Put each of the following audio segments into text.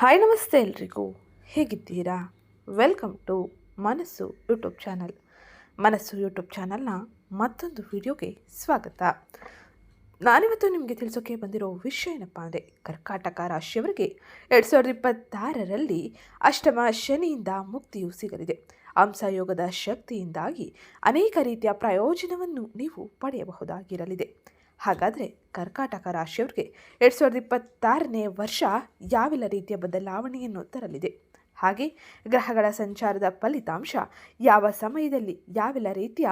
Hi ನಮಸ್ತೆ ಎಲ್ರಿಗೂ. ಹೇಗಿದ್ದೀರಾ? Welcome to Manassu YouTube channel Manassu YouTube ಚಾನಲ್ನ ಮತ್ತೊಂದು ವಿಡಿಯೋಗೆ ಸ್ವಾಗತ. ನಾನಿವತ್ತು ನಿಮಗೆ ತಿಳಿಸೋಕೆ ಬಂದಿರೋ ವಿಷಯ ಏನಪ್ಪ ಅಂದರೆ, ಕರ್ಕಾಟಕ ರಾಶಿಯವರಿಗೆ ಎರಡು ಸಾವಿರದ ಇಪ್ಪತ್ತಾರರಲ್ಲಿ ಅಷ್ಟಮ ಶನಿಯಿಂದ ಮುಕ್ತಿಯು ಸಿಗಲಿದೆ. ಹಂಸಯೋಗದ ಶಕ್ತಿಯಿಂದಾಗಿ ಅನೇಕ ರೀತಿಯ ಪ್ರಯೋಜನವನ್ನು ನೀವು ಪಡೆಯಬಹುದಾಗಿರಲಿದೆ. ಹಾಗಾದರೆ ಕರ್ಕಾಟಕ ರಾಶಿಯವ್ರಿಗೆ ಎರಡು ಸಾವಿರದ ಇಪ್ಪತ್ತಾರನೇ ವರ್ಷ ಯಾವೆಲ್ಲ ರೀತಿಯ ಬದಲಾವಣೆಯನ್ನು ತರಲಿದೆ? ಹಾಗೆ ಗ್ರಹಗಳ ಸಂಚಾರದ ಫಲಿತಾಂಶ ಯಾವ ಸಮಯದಲ್ಲಿ ಯಾವೆಲ್ಲ ರೀತಿಯ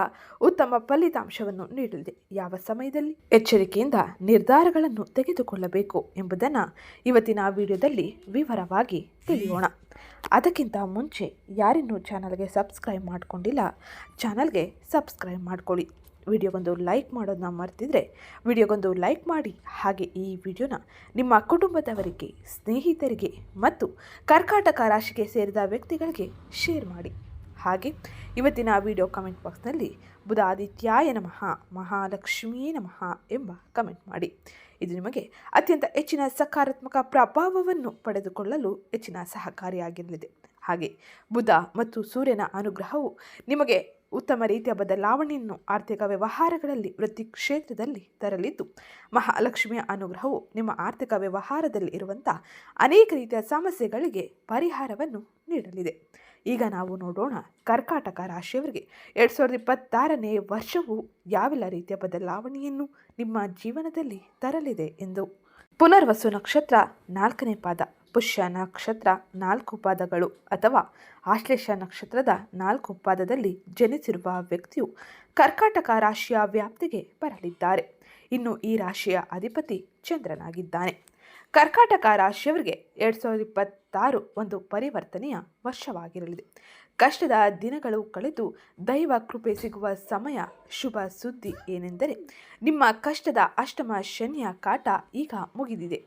ಉತ್ತಮ ಫಲಿತಾಂಶವನ್ನು ನೀಡಲಿದೆ? ಯಾವ ಸಮಯದಲ್ಲಿ ಎಚ್ಚರಿಕೆಯಿಂದ ನಿರ್ಧಾರಗಳನ್ನು ತೆಗೆದುಕೊಳ್ಳಬೇಕು ಎಂಬುದನ್ನು ಇವತ್ತಿನ ವಿಡಿಯೋದಲ್ಲಿ ವಿವರವಾಗಿ ತಿಳಿಯೋಣ. ಅದಕ್ಕಿಂತ ಮುಂಚೆ ಯಾರಿನ್ನೂ ಚಾನಲ್ಗೆ ಸಬ್ಸ್ಕ್ರೈಬ್ ಮಾಡಿಕೊಂಡಿಲ್ಲ, ಚಾನಲ್ಗೆ ಸಬ್ಸ್ಕ್ರೈಬ್ ಮಾಡ್ಕೊಳ್ಳಿ. ವಿಡಿಯೋಗೊಂದು ಲೈಕ್ ಮಾಡೋದನ್ನ ಮರ್ತಿದ್ರೆ ವಿಡಿಯೋಗೊಂದು ಲೈಕ್ ಮಾಡಿ. ಹಾಗೆ ಈ ವಿಡಿಯೋನ ನಿಮ್ಮ ಕುಟುಂಬದವರಿಗೆ, ಸ್ನೇಹಿತರಿಗೆ ಮತ್ತು ಕರ್ಕಾಟಕ ರಾಶಿಗೆ ಸೇರಿದ ವ್ಯಕ್ತಿಗಳಿಗೆ ಶೇರ್ ಮಾಡಿ. ಹಾಗೆ ಇವತ್ತಿನ ವಿಡಿಯೋ ಕಮೆಂಟ್ ಬಾಕ್ಸ್ನಲ್ಲಿ ಬುಧಾದಿತ್ಯಾಯ ನಮಃ, ಮಹಾಲಕ್ಷ್ಮೀ ನಮಃ ಎಂಬ ಕಮೆಂಟ್ ಮಾಡಿ. ಇದು ನಿಮಗೆ ಅತ್ಯಂತ ಹೆಚ್ಚಿನ ಸಕಾರಾತ್ಮಕ ಪ್ರಭಾವವನ್ನು ಪಡೆದುಕೊಳ್ಳಲು ಹೆಚ್ಚಿನ ಸಹಕಾರಿಯಾಗಿರಲಿದೆ. ಹಾಗೆ ಬುಧ ಮತ್ತು ಸೂರ್ಯನ ಅನುಗ್ರಹವು ನಿಮಗೆ ಉತ್ತಮ ರೀತಿಯ ಬದಲಾವಣೆಯನ್ನು ಆರ್ಥಿಕ ವ್ಯವಹಾರಗಳಲ್ಲಿ, ವೃತ್ತಿ ಕ್ಷೇತ್ರದಲ್ಲಿ ತರಲಿದ್ದು ಮಹಾಲಕ್ಷ್ಮಿಯ ಅನುಗ್ರಹವು ನಿಮ್ಮ ಆರ್ಥಿಕ ವ್ಯವಹಾರದಲ್ಲಿ ಇರುವಂಥ ಅನೇಕ ರೀತಿಯ ಸಮಸ್ಯೆಗಳಿಗೆ ಪರಿಹಾರವನ್ನು ನೀಡಲಿದೆ. ಈಗ ನಾವು ನೋಡೋಣ ಕರ್ಕಾಟಕ ರಾಶಿಯವರಿಗೆ. ಎರಡು ಸಾವಿರದ ಇಪ್ಪತ್ತಾರನೇ ವರ್ಷವು ಯಾವೆಲ್ಲ ರೀತಿಯ ಬದಲಾವಣೆಯನ್ನು ನಿಮ್ಮ ಜೀವನದಲ್ಲಿ ತರಲಿದೆ ಎಂದು. ಪುನರ್ವಸು ನಕ್ಷತ್ರ ನಾಲ್ಕನೇ ಪಾದ. ಪುಷ್ಯ ನಕ್ಷತ್ರ ನಾಲ್ಕು ಪಾದಗಳು ಅಥವಾ ಆಶ್ಲೇಷ ನಕ್ಷತ್ರದ ನಾಲ್ಕು ಪಾದದಲ್ಲಿ ಜನಿಸಿರುವ ವ್ಯಕ್ತಿಯು ಕರ್ಕಾಟಕ ರಾಶಿಯ ವ್ಯಾಪ್ತಿಗೆ ಬರಲಿದ್ದಾರೆ. ಇನ್ನು ಈ ರಾಶಿಯ ಅಧಿಪತಿ ಚಂದ್ರನಾಗಿದ್ದಾನೆ. ಕರ್ಕಾಟಕ ರಾಶಿಯವರಿಗೆ ಎರಡು ಸಾವಿರದ ಇಪ್ಪತ್ತಾರು ಒಂದು ಪರಿವರ್ತನೆಯ ವರ್ಷವಾಗಿರಲಿದೆ. ಕಷ್ಟದ ದಿನಗಳು ಕಳೆದು ದೈವ ಕೃಪೆ ಸಿಗುವ ಸಮಯ ಶುಭ ಸುದ್ದಿ ಏನೆಂದರೆ ನಿಮ್ಮ ಕಷ್ಟದ ಅಷ್ಟಮ ಶನಿಯ ಕಾಟ ಈಗ ಮುಗಿದಿದೆ.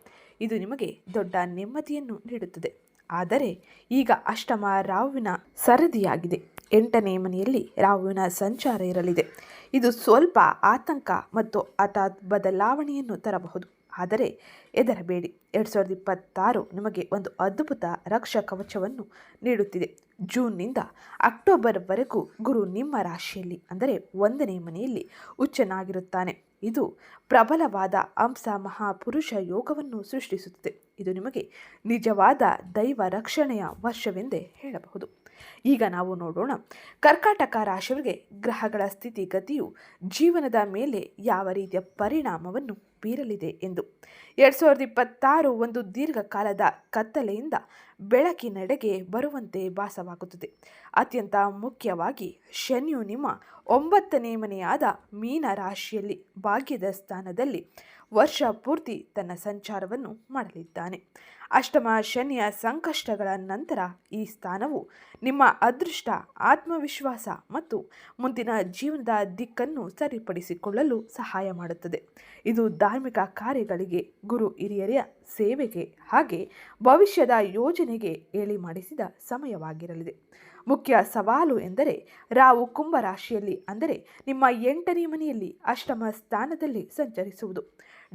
ಇದು ನಿಮಗೆ ದೊಡ್ಡ ನೆಮ್ಮದಿಯನ್ನು ನೀಡುತ್ತದೆ. ಆದರೆ ಈಗ ಅಷ್ಟಮ ರಾಹುವಿನ ಸರದಿಯಾಗಿದೆ. ಎಂಟನೇ ಮನೆಯಲ್ಲಿ ರಾಹುವಿನ ಸಂಚಾರ ಇರಲಿದೆ. ಇದು ಸ್ವಲ್ಪ ಆತಂಕ ಮತ್ತು ಹಠಾತ್ ಬದಲಾವಣೆಯನ್ನು ತರಬಹುದು. ಆದರೆ ಹೆದರಬೇಡಿ. ಎರಡು ಸಾವಿರದ ಇಪ್ಪತ್ತಾರು ನಿಮಗೆ ಒಂದು ಅದ್ಭುತ ರಕ್ಷಾ ಕವಚವನ್ನು ನೀಡುತ್ತಿದೆ. ಜೂನ್ನಿಂದ ಅಕ್ಟೋಬರ್ವರೆಗೂ ಗುರು ನಿಮ್ಮ ರಾಶಿಯಲ್ಲಿ, ಅಂದರೆ ಒಂದನೇ ಮನೆಯಲ್ಲಿ ಉಚ್ಚನಾಗಿರುತ್ತಾನೆ ಇದು ಪ್ರಬಲವಾದ ಅಂಸ ಮಹಾಪುರುಷ ಯೋಗವನ್ನು ಸೃಷ್ಟಿಸುತ್ತದೆ. ಇದು ನಿಮಗೆ ನಿಜವಾದ ದೈವ ರಕ್ಷಣೆಯ ವರ್ಷವೆಂದೇ ಹೇಳಬಹುದು. ಈಗ ನಾವು ನೋಡೋಣ, ಕರ್ಕಾಟಕ ರಾಶಿಯವರಿಗೆ ಗ್ರಹಗಳ ಸ್ಥಿತಿಗತಿಯು ಜೀವನದ ಮೇಲೆ ಯಾವ ರೀತಿಯ ಪರಿಣಾಮವನ್ನು ಬೀರಲಿದೆ ಎಂದು. ಎರಡು ಸಾವಿರದ ಇಪ್ಪತ್ತಾರು ಒಂದು ದೀರ್ಘಕಾಲದ ಕತ್ತಲೆಯಿಂದ ಬೆಳಕಿನೆಡೆಗೆ ಬರುವಂತೆ ಭಾಸವಾಗುತ್ತದೆ. ಅತ್ಯಂತ ಮುಖ್ಯವಾಗಿ ಶನಿಯು ನಿಮ್ಮ ಒಂಬತ್ತನೇ ಮನೆಯಾದ ಮೀನ ರಾಶಿಯಲ್ಲಿ ಭಾಗ್ಯದ ಸ್ಥಾನದಲ್ಲಿ ವರ್ಷ ಪೂರ್ತಿ ತನ್ನ ಸಂಚಾರವನ್ನು ಮಾಡಲಿದ್ದಾನೆ. ಅಷ್ಟಮ ಶನಿಯ ಸಂಕಷ್ಟಗಳ ನಂತರ ಈ ಸ್ಥಾನವು ನಿಮ್ಮ ಅದೃಷ್ಟ, ಆತ್ಮವಿಶ್ವಾಸ ಮತ್ತು ಮುಂದಿನ ಜೀವನದ ದಿಕ್ಕನ್ನು ಸರಿಪಡಿಸಿಕೊಳ್ಳಲು ಸಹಾಯ ಮಾಡುತ್ತದೆ. ಇದು ಧಾರ್ಮಿಕ ಕಾರ್ಯಗಳಿಗೆ, ಗುರು ಹಿರಿಯರ ಸೇವೆಗೆ ಹಾಗೆ ಭವಿಷ್ಯದ ಯೋಜನೆಗೆ ಹೇಳಿ ಮಾಡಿಸಿದ ಸಮಯವಾಗಿರಲಿದೆ. ಮುಖ್ಯ ಸವಾಲು ಎಂದರೆ ರಾವು ಕುಂಭರಾಶಿಯಲ್ಲಿ ಅಂದರೆ ನಿಮ್ಮ ಎಂಟನೇ ಮನೆಯಲ್ಲಿ ಅಷ್ಟಮ ಸ್ಥಾನದಲ್ಲಿ ಸಂಚರಿಸುವುದು.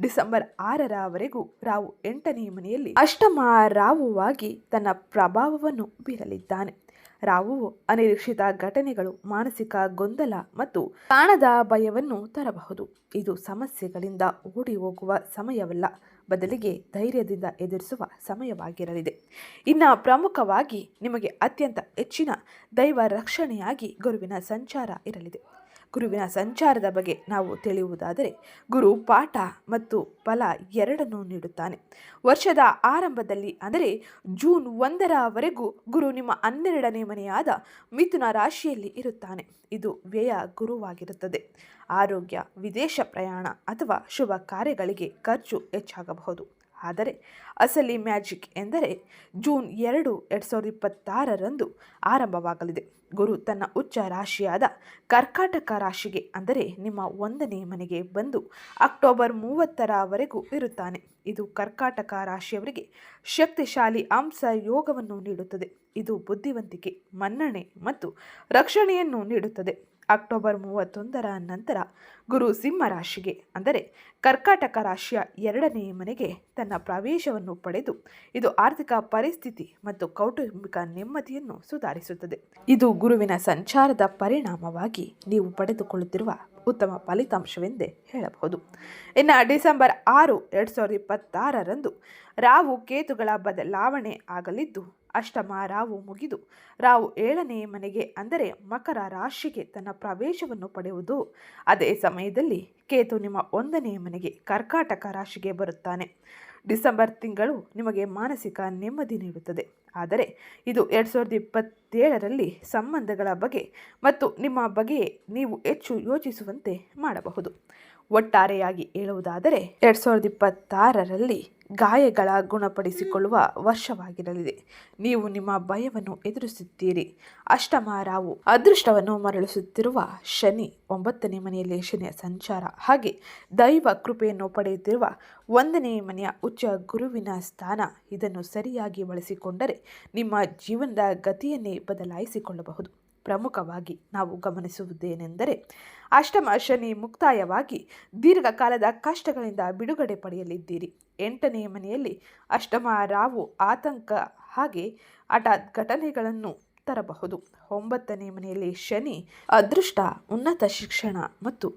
ಡಿಸೆಂಬರ್ ಆರರವರೆಗೂ ರಾವು ಎಂಟನೇ ಮನೆಯಲ್ಲಿ ಅಷ್ಟಮ ರಾವುವಾಗಿ ತನ್ನ ಪ್ರಭಾವವನ್ನು ಬೀರಲಿದ್ದಾನೆ. ರಾವುವು ಅನಿರೀಕ್ಷಿತ ಘಟನೆಗಳು, ಮಾನಸಿಕ ಗೊಂದಲ ಮತ್ತು ಕಾಣದ ಭಯವನ್ನು ತರಬಹುದು. ಇದು ಸಮಸ್ಯೆಗಳಿಂದ ಓಡಿ ಹೋಗುವ ಸಮಯವಲ್ಲ. ಬದಲಿಗೆ ಧೈರ್ಯದಿಂದ ಎದುರಿಸುವ ಸಮಯವಾಗಿರಲಿದೆ. ಇನ್ನು ಪ್ರಮುಖವಾಗಿ ನಿಮಗೆ ಅತ್ಯಂತ ಹೆಚ್ಚಿನ ದೈವ ರಕ್ಷಣೆಯಾಗಿ ಗುರುವಿನ ಸಂಚಾರ ಇರಲಿದೆ. ಗುರುವಿನ ಸಂಚಾರದ ಬಗ್ಗೆ ನಾವು ತಿಳಿಯುವುದಾದರೆ, ಗುರು ಪಾಠ ಮತ್ತು ಫಲ ಎರಡನ್ನೂ ನೀಡುತ್ತಾನೆ. ವರ್ಷದ ಆರಂಭದಲ್ಲಿ, ಅಂದರೆ ಜೂನ್ ಒಂದರವರೆಗೂ ಗುರು ನಿಮ್ಮ ಹನ್ನೆರಡನೇ ಮನೆಯಾದ ಮಿಥುನ ರಾಶಿಯಲ್ಲಿ ಇರುತ್ತಾನೆ. ಇದು ವ್ಯಯ ಗುರುವಾಗಿರುತ್ತದೆ. ಆರೋಗ್ಯ, ವಿದೇಶ ಪ್ರಯಾಣ ಅಥವಾ ಶುಭ ಕಾರ್ಯಗಳಿಗೆ ಖರ್ಚು ಹೆಚ್ಚಾಗಬಹುದು. ಆದರೆ ಅಸಲಿ ಮ್ಯಾಜಿಕ್ ಎಂದರೆ ಜೂನ್ ಎರಡು ಎರಡು ಸಾವಿರದ ಇಪ್ಪತ್ತಾರರಂದು ಆರಂಭವಾಗಲಿದೆ. ಗುರು ತನ್ನ ಉಚ್ಚ ರಾಶಿಯಾದ ಕರ್ಕಾಟಕ ರಾಶಿಗೆ ಅಂದರೆ ನಿಮ್ಮ ಒಂದನೇ ಮನೆಗೆ ಬಂದು ಅಕ್ಟೋಬರ್ ಮೂವತ್ತರವರೆಗೂ ಇರುತ್ತಾನೆ. ಇದು ಕರ್ಕಾಟಕ ರಾಶಿಯವರಿಗೆ ಶಕ್ತಿಶಾಲಿ ಅಂಶ ಯೋಗವನ್ನು ನೀಡುತ್ತದೆ. ಇದು ಬುದ್ಧಿವಂತಿಕೆ, ಮನ್ನಣೆ ಮತ್ತು ರಕ್ಷಣೆಯನ್ನು ನೀಡುತ್ತದೆ. ಅಕ್ಟೋಬರ್ ಮೂವತ್ತೊಂದರ ನಂತರ ಗುರು ಸಿಂಹ ರಾಶಿಗೆ, ಅಂದರೆ ಕರ್ಕಾಟಕ ರಾಶಿಯ ಎರಡನೆಯ ಮನೆಗೆ ತನ್ನ ಪ್ರವೇಶವನ್ನು ಪಡೆದು ಇದು ಆರ್ಥಿಕ ಪರಿಸ್ಥಿತಿ ಮತ್ತು ಕೌಟುಂಬಿಕ ನೆಮ್ಮದಿಯನ್ನು ಸುಧಾರಿಸುತ್ತದೆ. ಇದು ಗುರುವಿನ ಸಂಚಾರದ ಪರಿಣಾಮವಾಗಿ ನೀವು ಪಡೆದುಕೊಳ್ಳುತ್ತಿರುವ ಉತ್ತಮ ಫಲಿತಾಂಶವೆಂದೇ ಹೇಳಬಹುದು. ಇನ್ನು ಡಿಸೆಂಬರ್ ಆರು, ಎರಡು ಸಾವಿರದ ಇಪ್ಪತ್ತಾರರಂದು ರಾವು ಕೇತುಗಳ ಬದಲಾವಣೆ ಆಗಲಿದ್ದು ಅಷ್ಟಮ ರಾವು ಮುಗಿದು ರಾವು ಏಳನೇ ಮನೆಗೆ ಅಂದರೆ ಮಕರ ರಾಶಿಗೆ ತನ್ನ ಪ್ರವೇಶವನ್ನು ಪಡೆಯುವುದು. ಅದೇ ಸಮಯದಲ್ಲಿ ಕೇತು ನಿಮ್ಮ ಒಂದನೇ ಮನೆಗೆ ಕರ್ಕಾಟಕ ರಾಶಿಗೆ ಬರುತ್ತಾನೆ. ಡಿಸೆಂಬರ್ ತಿಂಗಳು ನಿಮಗೆ ಮಾನಸಿಕ ನೆಮ್ಮದಿ ನೀಡುತ್ತದೆ. ಆದರೆ ಇದು ಎರಡು ಸಾವಿರದ ಇಪ್ಪತ್ತೇಳರಲ್ಲಿ ಸಂಬಂಧಗಳ ಬಗ್ಗೆ ಮತ್ತು ನಿಮ್ಮ ಬಗೆಯೇ ನೀವು ಹೆಚ್ಚು ಯೋಚಿಸುವಂತೆ ಮಾಡಬಹುದು. ಒಟ್ಟಾರೆಯಾಗಿ ಹೇಳುವುದಾದರೆ ಎರಡು ಸಾವಿರದ ಇಪ್ಪತ್ತಾರರಲ್ಲಿ ಗಾಯಗಳ ಗುಣಪಡಿಸಿಕೊಳ್ಳುವ ವರ್ಷವಾಗಿರಲಿದೆ. ನೀವು ನಿಮ್ಮ ಭಯವನ್ನು ಎದುರಿಸುತ್ತೀರಿ. ಅಷ್ಟಮ ರಾವು ಅದೃಷ್ಟವನ್ನು ಮರಳಿಸುತ್ತಿರುವ ಶನಿ ಒಂಬತ್ತನೇ ಮನೆಯಲ್ಲಿ ಶನಿಯ ಸಂಚಾರ. ಹಾಗೆ ದೈವ ಕೃಪೆಯನ್ನು ಪಡೆಯುತ್ತಿರುವ ಒಂದನೇ ಮನೆಯ ಉಚ್ಚ ಗುರುವಿನ ಸ್ಥಾನ ಇದನ್ನು ಸರಿಯಾಗಿ ಬಳಸಿಕೊಂಡರೆ ನಿಮ್ಮ ಜೀವನದ ಗತಿಯನ್ನೇ ಬದಲಾಯಿಸಿಕೊಳ್ಳಬಹುದು. ಪ್ರಮುಖವಾಗಿ ನಾವು ಗಮನಿಸುವುದೇನೆಂದರೆ ಅಷ್ಟಮ, ಶನಿ ಮುಕ್ತಾಯವಾಗಿ ದೀರ್ಘಕಾಲದ ಕಷ್ಟಗಳಿಂದ ಬಿಡುಗಡೆ ಪಡೆಯಲಿದ್ದೀರಿ. ಎಂಟನೆಯ ಮನೆಯಲ್ಲಿ ಅಷ್ಟಮ ರಾವು ಆತಂಕ ಹಾಗೆ ಹಠಾತ್ ಘಟನೆಗಳನ್ನು ತರಬಹುದು. ಒಂಬತ್ತನೇ ಮನೆಯಲ್ಲಿ ಶನಿ, ಅದೃಷ್ಟ, ಉನ್ನತ ಶಿಕ್ಷಣ ಮತ್ತು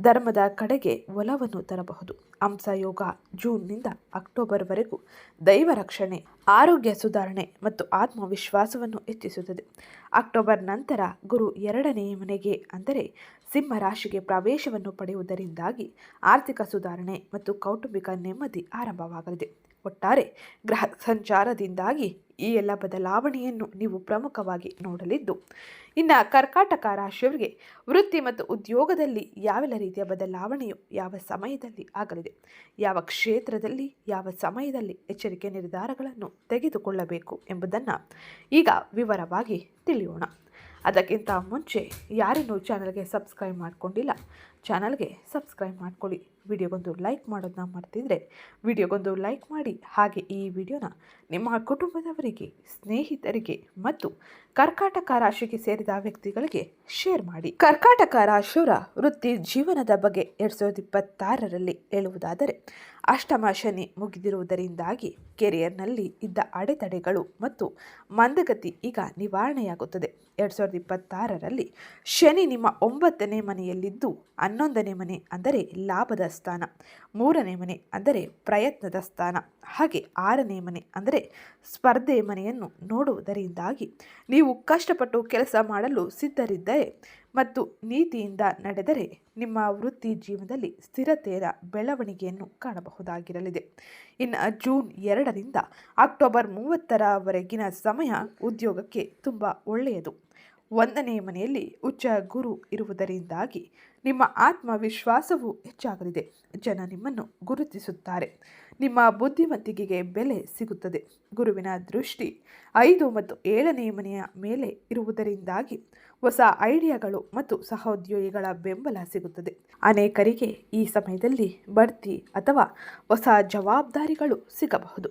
ಧರ್ಮದ ಕಡೆಗೆ ಒಲವನ್ನು ತರಬಹುದು. ಹಂಸಯೋಗ ಜೂನ್ನಿಂದ ಅಕ್ಟೋಬರ್ವರೆಗೂ ದೈವ ರಕ್ಷಣೆ, ಆರೋಗ್ಯ ಸುಧಾರಣೆ ಮತ್ತು ಆತ್ಮವಿಶ್ವಾಸವನ್ನು ಹೆಚ್ಚಿಸುತ್ತದೆ. ಅಕ್ಟೋಬರ್ ನಂತರ ಗುರು ಎರಡನೇ ಮನೆಗೆ ಅಂದರೆ ಸಿಂಹ ರಾಶಿಗೆ ಪ್ರವೇಶವನ್ನು ಪಡೆಯುವುದರಿಂದಾಗಿ ಆರ್ಥಿಕ ಸುಧಾರಣೆ ಮತ್ತು ಕೌಟುಂಬಿಕ ನೆಮ್ಮದಿ ಆರಂಭವಾಗಲಿದೆ. ಒಟ್ಟಾರೆ ಗ್ರಹ ಸಂಚಾರದಿಂದಾಗಿ ಈ ಎಲ್ಲ ಬದಲಾವಣೆಯನ್ನು ನೀವು ಪ್ರಮುಖವಾಗಿ ನೋಡಲಿದ್ದು. ಇನ್ನು ಕರ್ಕಾಟಕ ರಾಶಿಯವರಿಗೆ ವೃತ್ತಿ ಮತ್ತು ಉದ್ಯೋಗದಲ್ಲಿ ಯಾವೆಲ್ಲ ರೀತಿಯ ಬದಲಾವಣೆಯು ಯಾವ ಸಮಯದಲ್ಲಿ ಆಗಲಿದೆ, ಯಾವ ಕ್ಷೇತ್ರದಲ್ಲಿ, ಯಾವ ಸಮಯದಲ್ಲಿ ಎಚ್ಚರಿಕೆ ನಿರ್ಧಾರಗಳನ್ನು ತೆಗೆದುಕೊಳ್ಳಬೇಕು ಎಂಬುದನ್ನು ಈಗ ವಿವರವಾಗಿ ತಿಳಿಯೋಣ. ಅದಕ್ಕಿಂತ ಮುಂಚೆ ಯಾರೇನೂ ಚಾನಲ್ಗೆ ಸಬ್ಸ್ಕ್ರೈಬ್ ಮಾಡಿಕೊಂಡಿಲ್ಲ, ಚಾನಲ್ಗೆ ಸಬ್ಸ್ಕ್ರೈಬ್ ಮಾಡ್ಕೊಳ್ಳಿ. ವಿಡಿಯೋಗೊಂದು ಲೈಕ್ ಮಾಡೋದನ್ನ ಮರ್ತಿದ್ರೆ ವಿಡಿಯೋಗೊಂದು ಲೈಕ್ ಮಾಡಿ. ಹಾಗೆ ಈ ವಿಡಿಯೋನ ನಿಮ್ಮ ಕುಟುಂಬದವರಿಗೆ, ಸ್ನೇಹಿತರಿಗೆ ಮತ್ತು ಕರ್ಕಾಟಕ ರಾಶಿಗೆ ಸೇರಿದ ವ್ಯಕ್ತಿಗಳಿಗೆ ಶೇರ್ ಮಾಡಿ. ಕರ್ಕಾಟಕ ರಾಶಿಯವರ ವೃತ್ತಿ ಜೀವನದ ಬಗ್ಗೆ ಎರಡು ಸಾವಿರದ ಇಪ್ಪತ್ತಾರರಲ್ಲಿ ಹೇಳುವುದಾದರೆ ಅಷ್ಟಮ ಶನಿ ಮುಗಿದಿರುವುದರಿಂದಾಗಿ ಕೆರಿಯರ್ನಲ್ಲಿ ಇದ್ದ ಅಡೆತಡೆಗಳು ಮತ್ತು ಮಂದಗತಿ ಈಗ ನಿವಾರಣೆಯಾಗುತ್ತದೆ. ಎರಡು ಸಾವಿರದ ಇಪ್ಪತ್ತಾರರಲ್ಲಿ ಶನಿ ನಿಮ್ಮ ಒಂಬತ್ತನೇ ಮನೆಯಲ್ಲಿದ್ದು ಹನ್ನೊಂದನೇ ಮನೆ ಅಂದರೆ ಲಾಭದ ಸ್ಥಾನ, ಮೂರನೇ ಮನೆ ಅಂದರೆ ಪ್ರಯತ್ನದ ಸ್ಥಾನ, ಹಾಗೆ ಆರನೇ ಮನೆ ಅಂದರೆ ಸ್ಪರ್ಧೆ ಮನೆಯನ್ನು ನೋಡುವುದರಿಂದಾಗಿ ನೀವು ಕಷ್ಟಪಟ್ಟು ಕೆಲಸ ಮಾಡಲು ಸಿದ್ಧರಿದ್ದರೆ ಮತ್ತು ನೀತಿಯಿಂದ ನಡೆದರೆ ನಿಮ್ಮ ವೃತ್ತಿ ಜೀವನದಲ್ಲಿ ಸ್ಥಿರತೆಯ ಬೆಳವಣಿಗೆಯನ್ನು ಕಾಣಬಹುದಾಗಿರಲಿದೆ. ಇನ್ನು ಜೂನ್ ಎರಡರಿಂದ ಅಕ್ಟೋಬರ್ ಮೂವತ್ತರವರೆಗಿನ ಸಮಯ ಉದ್ಯೋಗಕ್ಕೆ ತುಂಬ ಒಳ್ಳೆಯದು. ಒಂದನೇ ಮನೆಯಲ್ಲಿ ಉಚ್ಚ ಗುರು ಇರುವುದರಿಂದಾಗಿ ನಿಮ್ಮ ಆತ್ಮವಿಶ್ವಾಸವು ಹೆಚ್ಚಾಗಲಿದೆ. ಜನ ನಿಮ್ಮನ್ನು ಗುರುತಿಸುತ್ತಾರೆ. ನಿಮ್ಮ ಬುದ್ಧಿವಂತಿಕೆಗೆ ಬೆಲೆ ಸಿಗುತ್ತದೆ. ಗುರುವಿನ ದೃಷ್ಟಿ ಐದು ಮತ್ತು ಏಳನೇ ಮನೆಯ ಮೇಲೆ ಇರುವುದರಿಂದಾಗಿ ಹೊಸ ಐಡಿಯಾಗಳು ಮತ್ತು ಸಹೋದ್ಯೋಗಿಗಳ ಬೆಂಬಲ ಸಿಗುತ್ತದೆ. ಅನೇಕರಿಗೆ ಈ ಸಮಯದಲ್ಲಿ ಬಡ್ತಿ ಅಥವಾ ಹೊಸ ಜವಾಬ್ದಾರಿಗಳು ಸಿಗಬಹುದು.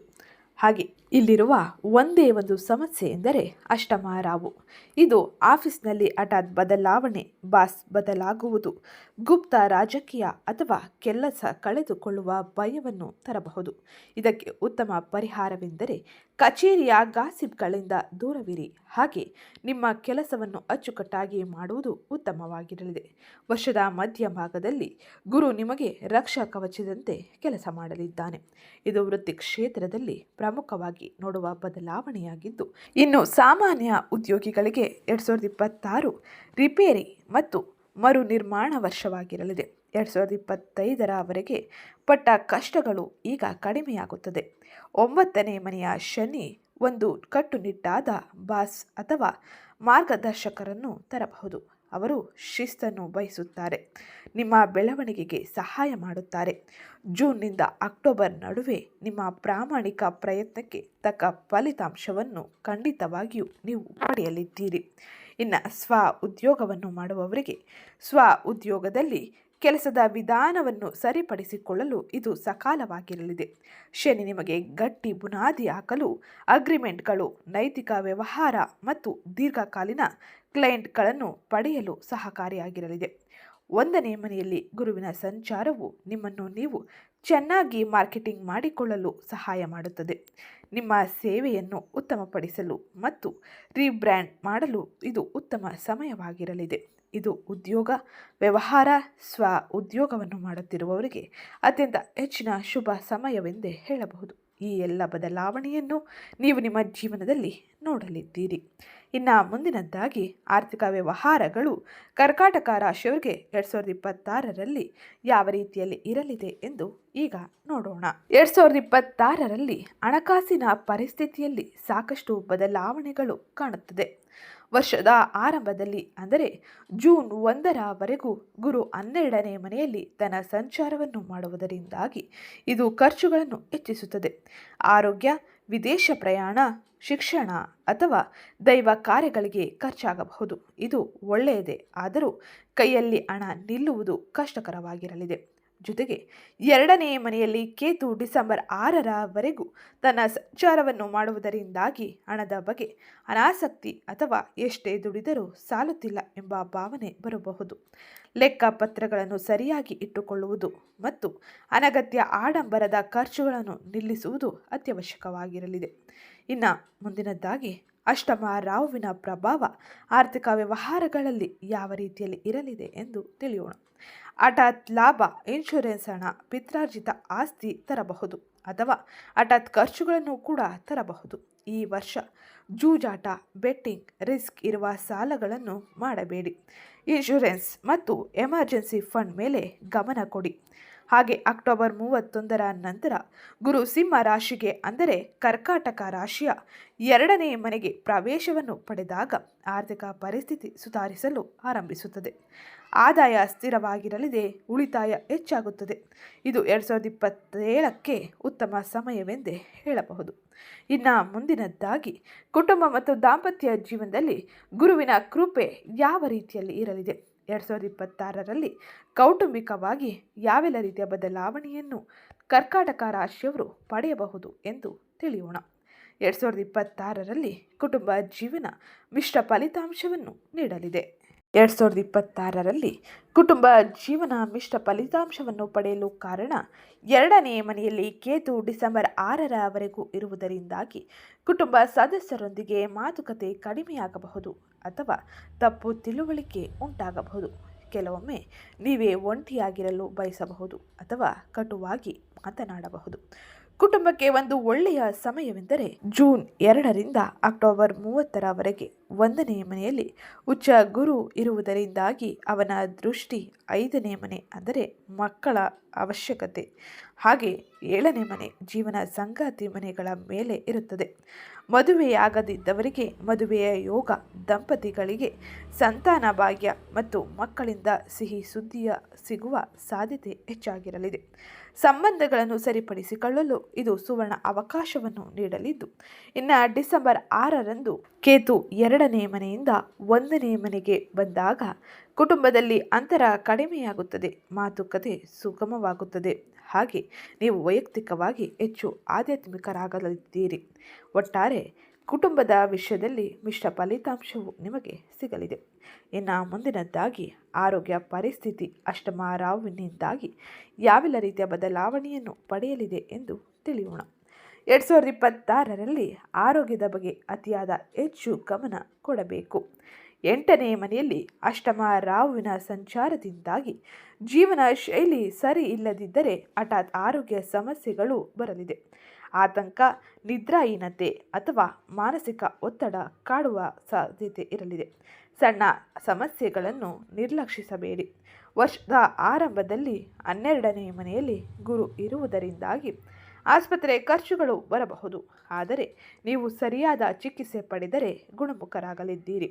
ಹಾಗೆ ಇಲ್ಲಿರುವ ಒಂದೇ ಒಂದು ಸಮಸ್ಯೆ ಎಂದರೆ ಅಷ್ಟಮ ರಾವು ಇದು ಆಫೀಸ್ನಲ್ಲಿ ಹಠಾತ್ ಬದಲಾವಣೆ, ಬಾಸ್ ಬದಲಾಗುವುದು. ಗುಪ್ತ ರಾಜಕೀಯ ಅಥವಾ ಕೆಲಸ ಕಳೆದುಕೊಳ್ಳುವ ಭಯವನ್ನು ತರಬಹುದು. ಇದಕ್ಕೆ ಉತ್ತಮ ಪರಿಹಾರವೆಂದರೆ ಕಚೇರಿಯ ಗಾಸಿಪ್ಗಳಿಂದ ದೂರವಿರಿ. ಹಾಗೆ ನಿಮ್ಮ ಕೆಲಸವನ್ನು ಅಚ್ಚುಕಟ್ಟಾಗಿ ಮಾಡುವುದು ಉತ್ತಮವಾಗಿರಲಿದೆ. ವರ್ಷದ ಮಧ್ಯಭಾಗದಲ್ಲಿ ಗುರು ನಿಮಗೆ ರಕ್ಷಾ ಕವಚದಂತೆ ಕೆಲಸ ಮಾಡಲಿದ್ದಾನೆ. ಇದು ವೃತ್ತಿ ಕ್ಷೇತ್ರದಲ್ಲಿ ಪ್ರಮುಖವಾಗಿ ನೋಡುವ ಬದಲಾವಣೆಯಾಗಿದ್ದು. ಇನ್ನು ಸಾಮಾನ್ಯ ಉದ್ಯೋಗಿಗಳಿಗೆ ಎರಡು ಸಾವಿರದ ಇಪ್ಪತ್ತಾರು ರಿಪೇರಿ ಮತ್ತು ಮರು ನಿರ್ಮಾಣ ವರ್ಷವಾಗಿರಲಿದೆ. ಎರಡು ಸಾವಿರದ ಇಪ್ಪತ್ತೈದರವರೆಗೆ ಪಟ್ಟ ಕಷ್ಟಗಳು ಈಗ ಕಡಿಮೆಯಾಗುತ್ತದೆ. ಒಂಬತ್ತನೇ ಮನೆಯ ಶನಿ ಒಂದು ಕಟ್ಟುನಿಟ್ಟಾದ ಬಾಸ್ ಅಥವಾ ಮಾರ್ಗದರ್ಶಕರನ್ನು ತರಬಹುದು. ಅವರು ಶಿಸ್ತನ್ನು ಬಯಸುತ್ತಾರೆ. ನಿಮ್ಮ ಬೆಳವಣಿಗೆಗೆ ಸಹಾಯ ಮಾಡುತ್ತಾರೆ. ಜೂನ್ನಿಂದ ಅಕ್ಟೋಬರ್ ನಡುವೆ ನಿಮ್ಮ ಪ್ರಾಮಾಣಿಕ ಪ್ರಯತ್ನಕ್ಕೆ ತಕ್ಕ ಫಲಿತಾಂಶವನ್ನು ಖಂಡಿತವಾಗಿಯೂ ನೀವು ಪಡೆಯಲಿದ್ದೀರಿ. ಇನ್ನು ಸ್ವ ಉದ್ಯೋಗವನ್ನು ಮಾಡುವವರಿಗೆ ಸ್ವ ಉದ್ಯೋಗದಲ್ಲಿ ಕೆಲಸದ ವಿಧಾನವನ್ನು ಸರಿಪಡಿಸಿಕೊಳ್ಳಲು ಇದು ಸಕಾಲವಾಗಿರಲಿದೆ. ಶನಿ ನಿಮಗೆ ಗಟ್ಟಿ ಬುನಾದಿ ಹಾಕಲು, ಅಗ್ರಿಮೆಂಟ್ಗಳು, ನೈತಿಕ ವ್ಯವಹಾರ ಮತ್ತು ದೀರ್ಘಕಾಲೀನ ಕ್ಲೈಂಟ್ಗಳನ್ನು ಪಡೆಯಲು ಸಹಕಾರಿಯಾಗಿರಲಿದೆ. ಒಂದನೇ ಮನೆಯಲ್ಲಿ ಗುರುವಿನ ಸಂಚಾರವು ನಿಮ್ಮನ್ನು ನೀವು ಚೆನ್ನಾಗಿ ಮಾರ್ಕೆಟಿಂಗ್ ಮಾಡಿಕೊಳ್ಳಲು ಸಹಾಯ ಮಾಡುತ್ತದೆ. ನಿಮ್ಮ ಸೇವೆಯನ್ನು ಉತ್ತಮಪಡಿಸಲು ಮತ್ತು ರೀಬ್ರ್ಯಾಂಡ್ ಮಾಡಲು ಇದು ಉತ್ತಮ ಸಮಯವಾಗಿರಲಿದೆ. ಇದು ಉದ್ಯೋಗ, ವ್ಯವಹಾರ, ಸ್ವ ಉದ್ಯೋಗವನ್ನು ಮಾಡುತ್ತಿರುವವರಿಗೆ ಅತ್ಯಂತ ಹೆಚ್ಚಿನ ಶುಭ ಸಮಯವೆಂದೇ ಹೇಳಬಹುದು. ಈ ಎಲ್ಲ ಬದಲಾವಣೆಯನ್ನು ನೀವು ನಿಮ್ಮ ಜೀವನದಲ್ಲಿ ನೋಡಲಿದ್ದೀರಿ. ಇನ್ನು ಮುಂದಿನದ್ದಾಗಿ ಆರ್ಥಿಕ ವ್ಯವಹಾರಗಳು ಕರ್ಕಾಟಕ ರಾಶಿಯವರಿಗೆ ಎರಡು ಸಾವಿರದ ಇಪ್ಪತ್ತಾರರಲ್ಲಿ ಯಾವ ರೀತಿಯಲ್ಲಿ ಇರಲಿದೆ ಎಂದು ಈಗ ನೋಡೋಣ. ಎರಡು ಸಾವಿರದ ಇಪ್ಪತ್ತಾರರಲ್ಲಿ ಹಣಕಾಸಿನ ಪರಿಸ್ಥಿತಿಯಲ್ಲಿ ಸಾಕಷ್ಟು ಬದಲಾವಣೆಗಳು ಕಾಣುತ್ತದೆ. ವರ್ಷದ ಆರಂಭದಲ್ಲಿ ಅಂದರೆ ಜೂನ್ ಒಂದರವರೆಗೂ ಗುರು ಹನ್ನೆರಡನೇ ಮನೆಯಲ್ಲಿ ತನ್ನ ಸಂಚಾರವನ್ನು ಮಾಡುವುದರಿಂದಾಗಿ ಇದು ಖರ್ಚುಗಳನ್ನು ಹೆಚ್ಚಿಸುತ್ತದೆ. ಆರೋಗ್ಯ, ವಿದೇಶ ಪ್ರಯಾಣ ಶಿಕ್ಷಣ ಅಥವಾ ದೈವ ಕಾರ್ಯಗಳಿಗೆ ಖರ್ಚಾಗಬಹುದು. ಇದು ಒಳ್ಳೆಯದೇ, ಆದರೂ ಕೈಯಲ್ಲಿ ಹಣ ನಿಲ್ಲುವುದು ಕಷ್ಟಕರವಾಗಿರಲಿದೆ. ಜೊತೆಗೆ ಎರಡನೇ ಮನೆಯಲ್ಲಿ ಕೇತು ಡಿಸೆಂಬರ್ ಆರರವರೆಗೂ ತನ್ನ ಸಂಚಾರವನ್ನು ಮಾಡುವುದರಿಂದಾಗಿ ಹಣದ ಬಗ್ಗೆ ಅನಾಸಕ್ತಿ ಅಥವಾ ಎಷ್ಟೇ ದುಡಿದರೂ ಸಾಲುತ್ತಿಲ್ಲ ಎಂಬ ಭಾವನೆ ಬರಬಹುದು. ಲೆಕ್ಕಪತ್ರಗಳನ್ನು ಸರಿಯಾಗಿ ಇಟ್ಟುಕೊಳ್ಳುವುದು ಮತ್ತು ಅನಗತ್ಯ ಆಡಂಬರದ ಖರ್ಚುಗಳನ್ನು ನಿಲ್ಲಿಸುವುದು ಅತ್ಯವಶ್ಯಕವಾಗಿರಲಿದೆ. ಇನ್ನು ಮುಂದಿನದ್ದಾಗಿ ಅಷ್ಟಮ ರಾವುವಿನ ಪ್ರಭಾವ ಆರ್ಥಿಕ ವ್ಯವಹಾರಗಳಲ್ಲಿ ಯಾವ ರೀತಿಯಲ್ಲಿ ಇರಲಿದೆ ಎಂದು ತಿಳಿಯೋಣ. ಹಠಾತ್ ಲಾಭ ಇನ್ಶೂರೆನ್ಸ್ ಹಣ, ಪಿತ್ರಾರ್ಜಿತ ಆಸ್ತಿ ತರಬಹುದು ಅಥವಾ ಹಠಾತ್ ಖರ್ಚುಗಳನ್ನು ಕೂಡ ತರಬಹುದು. ಈ ವರ್ಷ ಜೂಜಾಟ, ಬೆಟ್ಟಿಂಗ್, ರಿಸ್ಕ್ ಇರುವ ಸಾಲಗಳನ್ನು ಮಾಡಬೇಡಿ. ಇನ್ಶೂರೆನ್ಸ್ ಮತ್ತು ಎಮರ್ಜೆನ್ಸಿ ಫಂಡ್ ಮೇಲೆ ಗಮನ ಕೊಡಿ. ಹಾಗೆ ಅಕ್ಟೋಬರ್ ಮೂವತ್ತೊಂದರ ನಂತರ ಗುರು ಸಿಂಹ ರಾಶಿಗೆ ಅಂದರೆ ಕರ್ಕಾಟಕ ರಾಶಿಯ ಎರಡನೇ ಮನೆಗೆ ಪ್ರವೇಶವನ್ನು ಪಡೆದಾಗ ಆರ್ಥಿಕ ಪರಿಸ್ಥಿತಿ ಸುಧಾರಿಸಲು ಆರಂಭಿಸುತ್ತದೆ. ಆದಾಯ ಸ್ಥಿರವಾಗಿರಲಿದೆ, ಉಳಿತಾಯ ಹೆಚ್ಚಾಗುತ್ತದೆ. ಇದು ಎರಡು ಸಾವಿರದ ಇಪ್ಪತ್ತೇಳಕ್ಕೆ ಉತ್ತಮ ಸಮಯವೆಂದೇ ಹೇಳಬಹುದು. ಇನ್ನು ಮುಂದಿನದ್ದಾಗಿ ಕುಟುಂಬ ಮತ್ತು ದಾಂಪತ್ಯ ಜೀವನದಲ್ಲಿ ಗುರುವಿನ ಕೃಪೆ ಯಾವ ರೀತಿಯಲ್ಲಿ ಇರಲಿದೆ? ಎರಡು ಸಾವಿರದ ಇಪ್ಪತ್ತಾರರಲ್ಲಿ ಕೌಟುಂಬಿಕವಾಗಿ ಯಾವೆಲ್ಲ ರೀತಿಯ ಬದಲಾವಣೆಯನ್ನು ಕರ್ಕಾಟಕ ರಾಶಿಯವರು ಪಡೆಯಬಹುದು ಎಂದು ತಿಳಿಯೋಣ. ಎರಡು ಸಾವಿರದ ಇಪ್ಪತ್ತಾರರಲ್ಲಿ ಕುಟುಂಬ ಜೀವನ ಮಿಶ್ರ ಫಲಿತಾಂಶವನ್ನು ನೀಡಲಿದೆ. ಎರಡು ಸಾವಿರದ ಇಪ್ಪತ್ತಾರರಲ್ಲಿ ಕುಟುಂಬ ಜೀವನ ಮಿಶ್ರ ಫಲಿತಾಂಶವನ್ನು ಪಡೆಯಲು ಕಾರಣ ಎರಡನೇ ಮನೆಯಲ್ಲಿ ಕೇತು ಡಿಸೆಂಬರ್ ಆರರವರೆಗೂ ಇರುವುದರಿಂದಾಗಿ ಕುಟುಂಬ ಸದಸ್ಯರೊಂದಿಗೆ ಮಾತುಕತೆ ಕಡಿಮೆಯಾಗಬಹುದು ಅಥವಾ ತಪ್ಪು ತಿಳುವಳಿಕೆ ಉಂಟಾಗಬಹುದು. ಕೆಲವೊಮ್ಮೆ ನೀವೇ ಒಂಟಿಯಾಗಿರಲು ಬಯಸಬಹುದು ಅಥವಾ ಕಟುವಾಗಿ ಮಾತನಾಡಬಹುದು. ಕುಟುಂಬಕ್ಕೆ ಒಂದು ಒಳ್ಳೆಯ ಸಮಯವೆಂದರೆ ಜೂನ್ ಎರಡರಿಂದ ಅಕ್ಟೋಬರ್ ಮೂವತ್ತರವರೆಗೆ ಒಂದನೆಯ ಮನೆಯಲ್ಲಿ ಉಚ್ಚ ಗುರು ಇರುವುದರಿಂದಾಗಿ ಅವನ ದೃಷ್ಟಿ ಐದನೇ ಮನೆ ಅಂದರೆ ಮಕ್ಕಳ ಅವಶ್ಯಕತೆ. ಹಾಗೆ ಏಳನೇ ಮನೆ ಜೀವನ ಸಂಗಾತಿ ಮನೆಗಳ ಮೇಲೆ ಇರುತ್ತದೆ. ಮದುವೆಯಾಗದಿದ್ದವರಿಗೆ ಮದುವೆಯ ಯೋಗ, ದಂಪತಿಗಳಿಗೆ ಸಂತಾನ ಭಾಗ್ಯ ಮತ್ತು ಮಕ್ಕಳಿಂದ ಸಿಹಿ ಸುದ್ದಿಯ ಸಿಗುವ ಸಾಧ್ಯತೆ ಹೆಚ್ಚಾಗಿರಲಿದೆ. ಸಂಬಂಧಗಳನ್ನು ಸರಿಪಡಿಸಿಕೊಳ್ಳಲು ಇದು ಸುವರ್ಣ ಅವಕಾಶವನ್ನು ನೀಡಲಿದ್ದು, ಇನ್ನು ಡಿಸೆಂಬರ್ ಆರರಂದು ಕೇತು ಎರಡನೇ ಮನೆಯಿಂದ ಒಂದನೇ ಮನೆಗೆ ಬಂದಾಗ ಕುಟುಂಬದಲ್ಲಿ ಅಂತರ ಕಡಿಮೆಯಾಗುತ್ತದೆ, ಮಾತುಕತೆ ಸುಗಮವಾಗುತ್ತದೆ. ಹಾಗೆ ನೀವು ವೈಯಕ್ತಿಕವಾಗಿ ಹೆಚ್ಚು ಆಧ್ಯಾತ್ಮಿಕರಾಗಲಿದ್ದೀರಿ. ಒಟ್ಟಾರೆ ಕುಟುಂಬದ ವಿಷಯದಲ್ಲಿ ಮಿಶ್ರ ಫಲಿತಾಂಶವು ನಿಮಗೆ ಸಿಗಲಿದೆ. ಇನ್ನು ಮುಂದಿನದ್ದಾಗಿ ಆರೋಗ್ಯ ಪರಿಸ್ಥಿತಿ ಅಷ್ಟಮ ರಾವಿನಿಂದಾಗಿ ಯಾವೆಲ್ಲ ರೀತಿಯ ಬದಲಾವಣೆಯನ್ನು ಪಡೆಯಲಿದೆ ಎಂದು ತಿಳಿಯೋಣ. ಎರಡು ಸಾವಿರದ ಇಪ್ಪತ್ತಾರರಲ್ಲಿ ಆರೋಗ್ಯದ ಬಗ್ಗೆ ಅತಿಯಾದ ಹೆಚ್ಚು ಗಮನ ಕೊಡಬೇಕು. ಎಂಟನೇ ಮನೆಯಲ್ಲಿ ಅಷ್ಟಮ ರಾಹುವಿನ ಸಂಚಾರದಿಂದಾಗಿ ಜೀವನ ಶೈಲಿ ಸರಿ ಇಲ್ಲದಿದ್ದರೆ ಹಠಾತ್ ಆರೋಗ್ಯ ಸಮಸ್ಯೆಗಳು ಬರಲಿದೆ. ಆತಂಕ, ನಿದ್ರಾಹೀನತೆ ಅಥವಾ ಮಾನಸಿಕ ಒತ್ತಡ ಕಾಡುವ ಸಾಧ್ಯತೆ ಇರಲಿದೆ. ಸಣ್ಣ ಸಮಸ್ಯೆಗಳನ್ನು ನಿರ್ಲಕ್ಷಿಸಬೇಡಿ. ವರ್ಷದ ಆರಂಭದಲ್ಲಿ ಹನ್ನೆರಡನೇ ಮನೆಯಲ್ಲಿ ಗುರು ಇರುವುದರಿಂದಾಗಿ ಆಸ್ಪತ್ರೆ ಖರ್ಚುಗಳು ಬರಬಹುದು. ಆದರೆ ನೀವು ಸರಿಯಾದ ಚಿಕಿತ್ಸೆ ಪಡೆದರೆ ಗುಣಮುಖರಾಗಲಿದ್ದೀರಿ.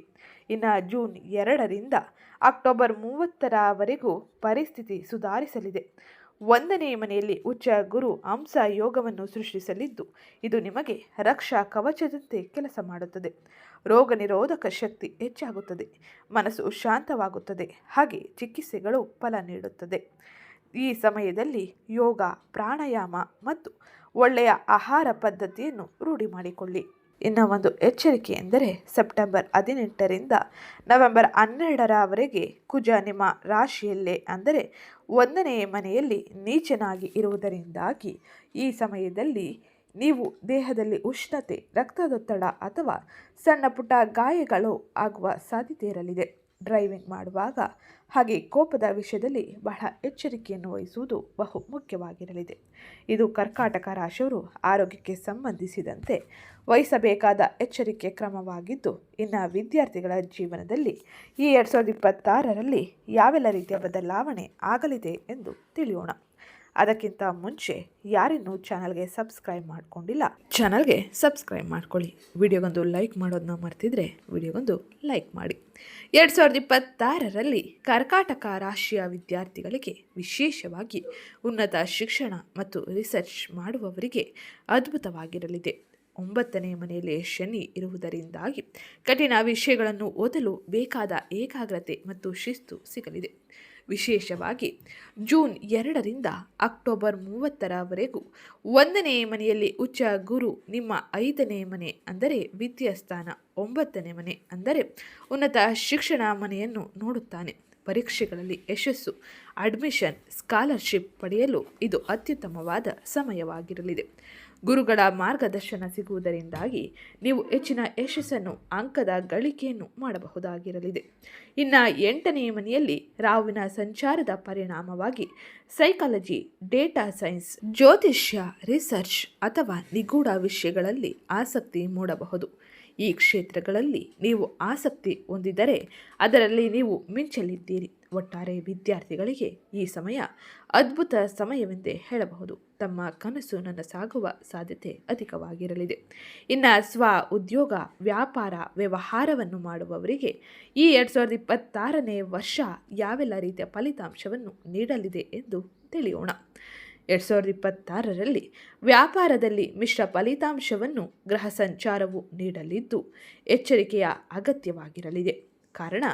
ಇನ್ನು ಜೂನ್ ಎರಡರಿಂದ ಅಕ್ಟೋಬರ್ ಮೂವತ್ತರವರೆಗೂ ಪರಿಸ್ಥಿತಿ ಸುಧಾರಿಸಲಿದೆ. ಒಂದನೇ ಮನೆಯಲ್ಲಿ ಉಚ್ಚ ಗುರು ಹಂಸ ಯೋಗವನ್ನು ಸೃಷ್ಟಿಸಲಿದ್ದು, ಇದು ನಿಮಗೆ ರಕ್ಷಾ ಕವಚದಂತೆ ಕೆಲಸ ಮಾಡುತ್ತದೆ. ರೋಗ ನಿರೋಧಕ ಶಕ್ತಿ ಹೆಚ್ಚಾಗುತ್ತದೆ. ಮನಸ್ಸು ಶಾಂತವಾಗುತ್ತದೆ. ಹಾಗೆ ಚಿಕಿತ್ಸೆಗಳು ಫಲ ನೀಡುತ್ತದೆ. ಈ ಸಮಯದಲ್ಲಿ ಯೋಗ, ಪ್ರಾಣಾಯಾಮ ಮತ್ತು ಒಳ್ಳೆಯ ಆಹಾರ ಪದ್ಧತಿಯನ್ನು ರೂಢಿ ಮಾಡಿಕೊಳ್ಳಿ. ಇನ್ನು ಒಂದು ಎಚ್ಚರಿಕೆ ಎಂದರೆ ಸೆಪ್ಟೆಂಬರ್ ಹದಿನೆಂಟರಿಂದ ನವೆಂಬರ್ ಹನ್ನೆರಡರವರೆಗೆ ಕುಜ ನಿಮ್ಮ ರಾಶಿಯಲ್ಲೇ ಅಂದರೆ ಒಂದನೆಯ ಮನೆಯಲ್ಲಿ ನೀಚನಾಗಿ ಇರುವುದರಿಂದಾಗಿ ಈ ಸಮಯದಲ್ಲಿ ನೀವು ದೇಹದಲ್ಲಿ ಉಷ್ಣತೆ, ರಕ್ತದೊತ್ತಡ ಅಥವಾ ಸಣ್ಣ ಪುಟ್ಟ ಗಾಯಗಳು ಆಗುವ ಸಾಧ್ಯತೆ ಇರಲಿದೆ. ಡ್ರೈವಿಂಗ್ ಮಾಡುವಾಗ ಹಾಗೆ ಕೋಪದ ವಿಷಯದಲ್ಲಿ ಬಹಳ ಎಚ್ಚರಿಕೆಯನ್ನು ವಹಿಸುವುದು ಬಹು ಮುಖ್ಯವಾಗಿರಲಿದೆ. ಇದು ಕರ್ಕಾಟಕ ರಾಶಿಯವರು ಆರೋಗ್ಯಕ್ಕೆ ಸಂಬಂಧಿಸಿದಂತೆ ವಹಿಸಬೇಕಾದ ಎಚ್ಚರಿಕೆ ಕ್ರಮವಾಗಿದ್ದು, ಇನ್ನು ವಿದ್ಯಾರ್ಥಿಗಳ ಜೀವನದಲ್ಲಿ ಈ ಎರಡು ಸಾವಿರದ ಇಪ್ಪತ್ತಾರರಲ್ಲಿ ಯಾವೆಲ್ಲ ರೀತಿಯ ಬದಲಾವಣೆ ಆಗಲಿದೆ ಎಂದು ತಿಳಿಯೋಣ. ಅದಕ್ಕಿಂತ ಮುಂಚೆ ಯಾರಿನ್ನೂ ಚಾನಲ್ಗೆ ಸಬ್ಸ್ಕ್ರೈಬ್ ಮಾಡ್ಕೊಂಡಿಲ್ಲ, ಚಾನಲ್ಗೆ ಸಬ್ಸ್ಕ್ರೈಬ್ ಮಾಡ್ಕೊಳ್ಳಿ. ವಿಡಿಯೋಗೊಂದು ಲೈಕ್ ಮಾಡೋದನ್ನ ಮರ್ತಿದ್ರೆ ವಿಡಿಯೋಗೊಂದು ಲೈಕ್ ಮಾಡಿ. ಎರಡು ಸಾವಿರದ ಇಪ್ಪತ್ತಾರರಲ್ಲಿ ಕರ್ಕಾಟಕ ರಾಶಿಯ ವಿದ್ಯಾರ್ಥಿಗಳಿಗೆ ವಿಶೇಷವಾಗಿ ಉನ್ನತ ಶಿಕ್ಷಣ ಮತ್ತು ರಿಸರ್ಚ್ ಮಾಡುವವರಿಗೆ ಅದ್ಭುತವಾಗಿರಲಿದೆ. ಒಂಬತ್ತನೇ ಮನೆಯಲ್ಲಿ ಶನಿ ಇರುವುದರಿಂದಾಗಿ ಕಠಿಣ ವಿಷಯಗಳನ್ನು ಓದಲು ಬೇಕಾದ ಏಕಾಗ್ರತೆ ಮತ್ತು ಶಿಸ್ತು ಸಿಗಲಿದೆ. ವಿಶೇಷವಾಗಿ ಜೂನ್ ಎರಡರಿಂದ ಅಕ್ಟೋಬರ್ ಮೂವತ್ತರವರೆಗೂ ಒಂದನೇ ಮನೆಯಲ್ಲಿ ಉಚ್ಚ ಗುರು ನಿಮ್ಮ ಐದನೇ ಮನೆ ಅಂದರೆ ವಿದ್ಯಾಸ್ಥಾನ ಒಂಬತ್ತನೇ ಮನೆ ಅಂದರೆ ಉನ್ನತ ಶಿಕ್ಷಣ ಮನೆಯನ್ನು ನೋಡುತ್ತಾನೆ. ಪರೀಕ್ಷೆಗಳಲ್ಲಿ ಯಶಸ್ಸು ಅಡ್ಮಿಷನ್, ಸ್ಕಾಲರ್ಶಿಪ್ ಪಡೆಯಲು ಇದು ಅತ್ಯುತ್ತಮವಾದ ಸಮಯವಾಗಿರಲಿದೆ. ಗುರುಗಳ ಮಾರ್ಗದರ್ಶನ ಸಿಗುವುದರಿಂದಾಗಿ ನೀವು ಹೆಚ್ಚಿನ ಯಶಸ್ಸನ್ನು, ಅಂಕದ ಗಳಿಕೆಯನ್ನು ಮಾಡಬಹುದಾಗಿರಲಿದೆ. ಇನ್ನು ಎಂಟನೇ ಮನೆಯಲ್ಲಿ ರಾವಿನ ಸಂಚಾರದ ಪರಿಣಾಮವಾಗಿ ಸೈಕಾಲಜಿ, ಡೇಟಾ ಸೈನ್ಸ್, ಜ್ಯೋತಿಷ್ಯ, ರಿಸರ್ಚ್ ಅಥವಾ ನಿಗೂಢ ವಿಷಯಗಳಲ್ಲಿ ಆಸಕ್ತಿ ಮೂಡಬಹುದು. ಈ ಕ್ಷೇತ್ರಗಳಲ್ಲಿ ನೀವು ಆಸಕ್ತಿ ಹೊಂದಿದರೆ ಅದರಲ್ಲಿ ನೀವು ಮಿಂಚಲಿದ್ದೀರಿ. ಒಟ್ಟಾರೆ ವಿದ್ಯಾರ್ಥಿಗಳಿಗೆ ಈ ಸಮಯ ಅದ್ಭುತ ಸಮಯವೆಂದೇ ಹೇಳಬಹುದು. ತಮ್ಮ ಕನಸು ನನ್ನ ಸಾಗುವ ಸಾಧ್ಯತೆ ಅಧಿಕವಾಗಿರಲಿದೆ. ಇನ್ನು ಸ್ವ ಉದ್ಯೋಗ, ವ್ಯಾಪಾರ, ವ್ಯವಹಾರವನ್ನು ಮಾಡುವವರಿಗೆ ಈ ಎರಡು ಸಾವಿರದ ಇಪ್ಪತ್ತಾರನೇ ವರ್ಷ ಯಾವೆಲ್ಲ ರೀತಿಯ ಫಲಿತಾಂಶವನ್ನು ನೀಡಲಿದೆ ಎಂದು ತಿಳಿಯೋಣ. ಎರಡು ಸಾವಿರದ ಇಪ್ಪತ್ತಾರರಲ್ಲಿ ವ್ಯಾಪಾರದಲ್ಲಿ ಮಿಶ್ರ ಫಲಿತಾಂಶವನ್ನು ಗ್ರಹ ಸಂಚಾರವು ನೀಡಲಿದ್ದು, ಎಚ್ಚರಿಕೆಯ ಅಗತ್ಯವಾಗಿರಲಿದೆ. ಕಾರಣ,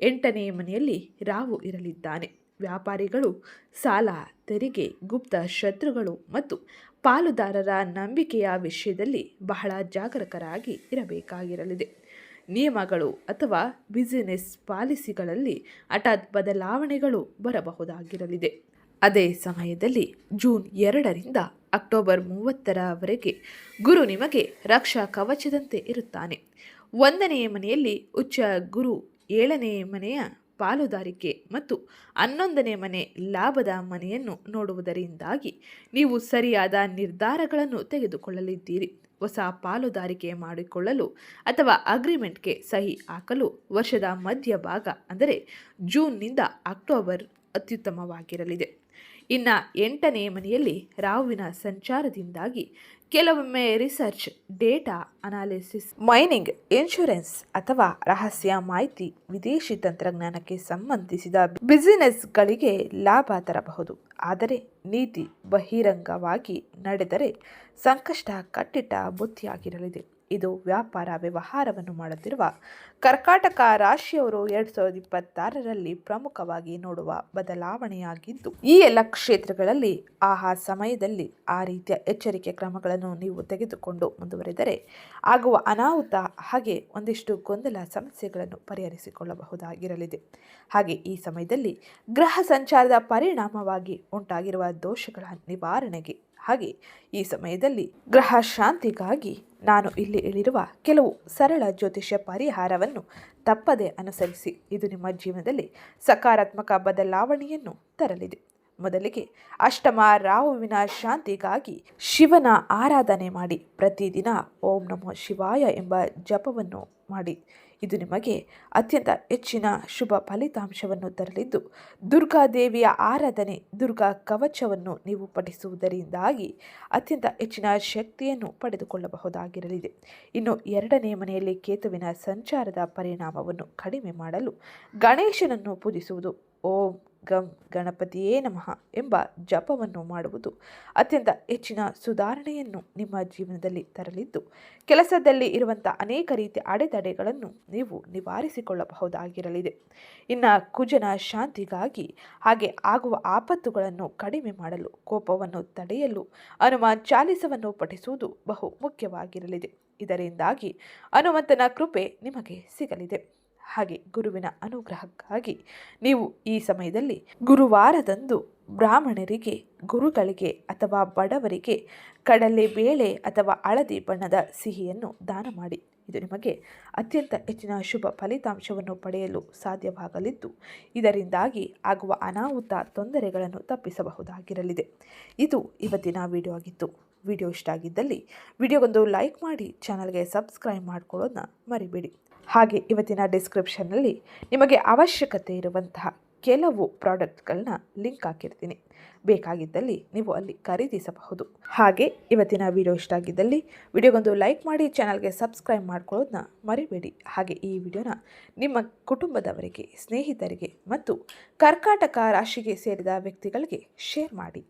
ಎಂಟನೇ ಮನೆಯಲ್ಲಿ ರಾವು ಇರಲಿದ್ದಾನೆ. ವ್ಯಾಪಾರಿಗಳು, ಸಾಲ, ತೆರಿಗೆ, ಗುಪ್ತ ಶತ್ರುಗಳು ಮತ್ತು ಪಾಲುದಾರರ ನಂಬಿಕೆಯ ವಿಷಯದಲ್ಲಿ ಬಹಳ ಜಾಗರೂಕರಾಗಿ ಇರಬೇಕಾಗಿರಲಿದೆ. ನಿಯಮಗಳು ಅಥವಾ ಬಿಸಿನೆಸ್ ಪಾಲಿಸಿಗಳಲ್ಲಿ ಹಠಾತ್ ಬದಲಾವಣೆಗಳು ಬರಬಹುದಾಗಿರಲಿದೆ. ಅದೇ ಸಮಯದಲ್ಲಿ ಜೂನ್ ಎರಡರಿಂದ ಅಕ್ಟೋಬರ್ ಮೂವತ್ತರವರೆಗೆ ಗುರು ನಿಮಗೆ ರಕ್ಷಾ ಕವಚದಂತೆ ಇರುತ್ತಾನೆ. ಒಂದನೆಯ ಮನೆಯಲ್ಲಿ ಉಚ್ಚ ಗುರು ಏಳನೇ ಮನೆಯ ಪಾಲುದಾರಿಕೆ ಮತ್ತು ಹನ್ನೊಂದನೇ ಮನೆ ಲಾಭದ ಮನೆಯನ್ನು ನೋಡುವುದರಿಂದಾಗಿ ನೀವು ಸರಿಯಾದ ನಿರ್ಧಾರಗಳನ್ನು ತೆಗೆದುಕೊಳ್ಳಲಿದ್ದೀರಿ. ಹೊಸ ಪಾಲುದಾರಿಕೆ ಮಾಡಿಕೊಳ್ಳಲು ಅಥವಾ ಅಗ್ರಿಮೆಂಟ್ಗೆ ಸಹಿ ಹಾಕಲು ವರ್ಷದ ಮಧ್ಯಭಾಗ, ಅಂದರೆ ಜೂನ್ನಿಂದ ಅಕ್ಟೋಬರ್ ಅತ್ಯುತ್ತಮವಾಗಿರಲಿದೆ. ಇನ್ನು ಎಂಟನೇ ಮನೆಯಲ್ಲಿ ರಾಹುವಿನ ಸಂಚಾರದಿಂದಾಗಿ ಕೆಲವೊಮ್ಮೆ research, data analysis, mining, insurance ಅಥವಾ ರಹಸ್ಯ ಮಾಹಿತಿ ವಿದೇಶಿ ತಂತ್ರಜ್ಞಾನಕ್ಕೆ ಸಂಬಂಧಿಸಿದ ಬಿಸಿನೆಸ್ಗಳಿಗೆ ಲಾಭ ತರಬಹುದು. ಆದರೆ ನೀತಿ ಬಹಿರಂಗವಾಗಿ ನಡೆದರೆ ಸಂಕಷ್ಟ ಕಟ್ಟಿಟ್ಟ ಬುತ್ತಿಯಾಗಿರಲಿದೆ. ಇದು ವ್ಯಾಪಾರ ವ್ಯವಹಾರವನ್ನು ಮಾಡುತ್ತಿರುವ ಕರ್ಕಾಟಕ ರಾಶಿಯವರು ಎರಡು ಸಾವಿರದ ಇಪ್ಪತ್ತಾರರಲ್ಲಿ ಪ್ರಮುಖವಾಗಿ ನೋಡುವ ಬದಲಾವಣೆಯಾಗಿದ್ದು, ಈ ಎಲ್ಲ ಕ್ಷೇತ್ರಗಳಲ್ಲಿ ಆಹಾ ಸಮಯದಲ್ಲಿ ಆ ರೀತಿಯ ಎಚ್ಚರಿಕೆ ಕ್ರಮಗಳನ್ನು ನೀವು ತೆಗೆದುಕೊಂಡು ಮುಂದುವರೆದರೆ ಆಗುವ ಅನಾಹುತ ಹಾಗೆ ಒಂದಿಷ್ಟು ಗೊಂದಲ ಸಮಸ್ಯೆಗಳನ್ನು ಪರಿಹರಿಸಿಕೊಳ್ಳಬಹುದಾಗಿರಲಿದೆ. ಹಾಗೆ ಈ ಸಮಯದಲ್ಲಿ ಗ್ರಹ ಸಂಚಾರದ ಪರಿಣಾಮವಾಗಿ ಉಂಟಾಗಿರುವ ದೋಷಗಳ ನಿವಾರಣೆಗೆ ಹಾಗೆ ಈ ಸಮಯದಲ್ಲಿ ಗ್ರಹ ಶಾಂತಿಗಾಗಿ ನಾನು ಇಲ್ಲಿ ಇಳಿರುವ ಕೆಲವು ಸರಳ ಜ್ಯೋತಿಷ್ಯ ಪರಿಹಾರವನ್ನು ತಪ್ಪದೆ ಅನುಸರಿಸಿ ಇದು ನಿಮ್ಮ ಜೀವನದಲ್ಲಿ ಸಕಾರಾತ್ಮಕ ಬದಲಾವಣೆಯನ್ನು ತರಲಿದೆ. ಮೊದಲಿಗೆ ಅಷ್ಟಮ ರಾಹುವಿನ ಶಾಂತಿಗಾಗಿ ಶಿವನ ಆರಾಧನೆ ಮಾಡಿ ಪ್ರತಿದಿನ ಓಂ ನಮೋ ಶಿವಾಯ ಎಂಬ ಜಪವನ್ನು ಮಾಡಿ. ಇದು ನಿಮಗೆ ಅತ್ಯಂತ ಹೆಚ್ಚಿನ ಶುಭ ಫಲಿತಾಂಶವನ್ನು ತರಲಿದ್ದು, ದುರ್ಗಾದೇವಿಯ ಆರಾಧನೆ, ದುರ್ಗಾ ಕವಚವನ್ನು ನೀವು ಪಠಿಸುವುದರಿಂದಾಗಿ ಅತ್ಯಂತ ಹೆಚ್ಚಿನ ಶಕ್ತಿಯನ್ನು ಪಡೆದುಕೊಳ್ಳಬಹುದಾಗಿರಲಿದೆ. ಇನ್ನು ಎರಡನೇ ಮನೆಯಲ್ಲಿ ಕೇತುವಿನ ಸಂಚಾರದ ಪರಿಣಾಮವನ್ನು ಕಡಿಮೆ ಮಾಡಲು ಗಣೇಶನನ್ನು ಪೂಜಿಸುವುದು ಓಂ ಗಂ ಗಣಪತಿಯೇ ನಮಃ ಎಂಬ ಜಪವನ್ನು ಮಾಡುವುದು ಅತ್ಯಂತ ಹೆಚ್ಚಿನ ಸುಧಾರಣೆಯನ್ನು ನಿಮ್ಮ ಜೀವನದಲ್ಲಿ ತರಲಿದ್ದು, ಕೆಲಸದಲ್ಲಿ ಇರುವಂಥ ಅನೇಕ ರೀತಿಯ ಅಡೆತಡೆಗಳನ್ನು ನೀವು ನಿವಾರಿಸಿಕೊಳ್ಳಬಹುದಾಗಿರಲಿದೆ. ಇನ್ನು ಕುಜನ ಶಾಂತಿಗಾಗಿ ಹಾಗೆ ಆಗುವ ಆಪತ್ತುಗಳನ್ನು ಕಡಿಮೆ ಮಾಡಲು, ಕೋಪವನ್ನು ತಡೆಯಲು, ಹನುಮಾನ್ ಚಾಲಿಸವನ್ನು ಪಠಿಸುವುದು ಬಹು ಮುಖ್ಯವಾಗಿರಲಿದೆ. ಇದರಿಂದಾಗಿ ಹನುಮಂತನ ಕೃಪೆ ನಿಮಗೆ ಸಿಗಲಿದೆ. ಹಾಗೆ ಗುರುವಿನ ಅನುಗ್ರಹಕ್ಕಾಗಿ ನೀವು ಈ ಸಮಯದಲ್ಲಿ ಗುರುವಾರದಂದು ಬ್ರಾಹ್ಮಣರಿಗೆ, ಗುರುಗಳಿಗೆ ಅಥವಾ ಬಡವರಿಗೆ ಕಡಲೆ ಬೇಳೆ ಅಥವಾ ಹಳದಿ ಬಣ್ಣದ ಸಿಹಿಯನ್ನು ದಾನ ಮಾಡಿ. ಇದು ನಿಮಗೆ ಅತ್ಯಂತ ಹೆಚ್ಚಿನ ಶುಭ ಫಲಿತಾಂಶವನ್ನು ಪಡೆಯಲು ಸಾಧ್ಯವಾಗಲಿದ್ದು, ಇದರಿಂದಾಗಿ ಆಗುವ ಅನಾಹುತ ತೊಂದರೆಗಳನ್ನು ತಪ್ಪಿಸಬಹುದಾಗಿರಲಿದೆ. ಇದು ಇವತ್ತಿನ ವಿಡಿಯೋ ಆಗಿತ್ತು. ವಿಡಿಯೋ ಇಷ್ಟ ಆಗಿದ್ದಲ್ಲಿ ವಿಡಿಯೋಗೊಂದು ಲೈಕ್ ಮಾಡಿ, ಚಾನಲ್ಗೆ ಸಬ್ಸ್ಕ್ರೈಬ್ ಮಾಡ್ಕೊಳ್ಳೋದನ್ನ ಮರಿಬೇಡಿ. ಹಾಗೆ ಇವತ್ತಿನ ಡಿಸ್ಕ್ರಿಪ್ಷನ್ನಲ್ಲಿ ನಿಮಗೆ ಅವಶ್ಯಕತೆ ಇರುವಂತಹ ಕೆಲವು ಪ್ರಾಡಕ್ಟ್ಗಳನ್ನ ಲಿಂಕ್ ಹಾಕಿರ್ತೀನಿ. ಬೇಕಾಗಿದ್ದಲ್ಲಿ ನೀವು ಅಲ್ಲಿ ಖರೀದಿಸಬಹುದು. ಹಾಗೆ ಇವತ್ತಿನ ವಿಡಿಯೋ ಇಷ್ಟ ಆಗಿದ್ದಲ್ಲಿ ವಿಡಿಯೋಗೊಂದು ಲೈಕ್ ಮಾಡಿ ಚಾನಲ್ಗೆ ಸಬ್ಸ್ಕ್ರೈಬ್ ಮಾಡ್ಕೊಳ್ಳೋದನ್ನ ಮರಿಬೇಡಿ. ಹಾಗೆ ಈ ವಿಡಿಯೋನ ನಿಮ್ಮ ಕುಟುಂಬದವರಿಗೆ, ಸ್ನೇಹಿತರಿಗೆ ಮತ್ತು ಕರ್ಕಾಟಕ ರಾಶಿಗೆ ಸೇರಿದ ವ್ಯಕ್ತಿಗಳಿಗೆ ಶೇರ್ ಮಾಡಿ.